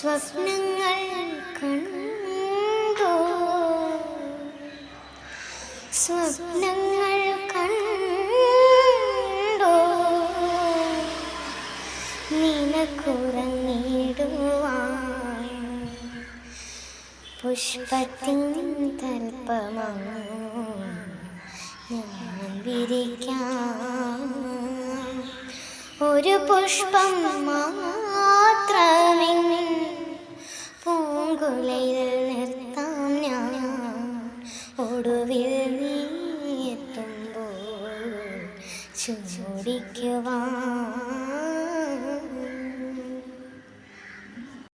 സ്വപ്നങ്ങൾ കണ്ടോ? സ്വപ്നങ്ങൾ കണ്ടോ? നിനക്കുറങ്ങിടുവാൻ പുഷ്പത്തിൻ തൽപ്പമാണ് ഞാൻ വിരിക്കാം. ഒരു പുഷ്പം മാ പൂങ്കുലയിൽ നിർത്താം ഞാൻ. ഒടുവിൽ നീ എത്തുമ്പോൾ ചൂടിക്കുവാൻ